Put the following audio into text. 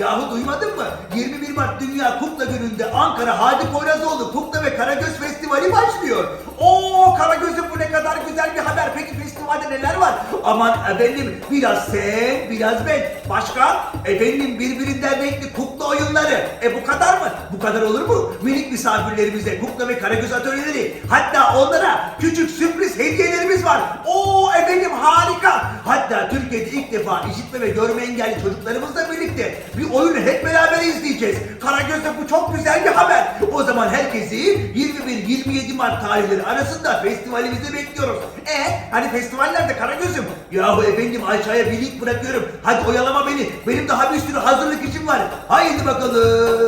Yahu duymadın mı? 21 Mart Dünya Kukla Günü'nde Ankara Hadi Poyrazoğlu Kukla ve Karagöz Festivali başlıyor. Oo Karagöz'ün bu ne kadar güzel bir haber. Peki festivalde neler var? Aman efendim biraz sen, biraz ben. Başka? Efendim birbirinden renkli kukla oyunları. E bu kadar mı? Bu kadar olur mu? Minik misafirlerimize kukla ve karagöz atölyeleri. Hatta onlara küçük sürpriz hediyelerimiz var. Oo efendim harika. Hatta Türkiye'de ilk defa işitme ve görme engelli çocuklarımızla birlikte bir oyunu hep beraber izleyeceğiz. Karagöz'de bu çok güzel bir haber. O zaman herkesi 21-27 Mart tarihleri arasında festivalimize bekliyoruz. E hani festivallerde Karagöz'üm. Yahu efendim aşağıya bir link bırakıyorum. Hadi oyalama beni. Benim daha bir sürü hazırlık işim var. Haydi bakalım.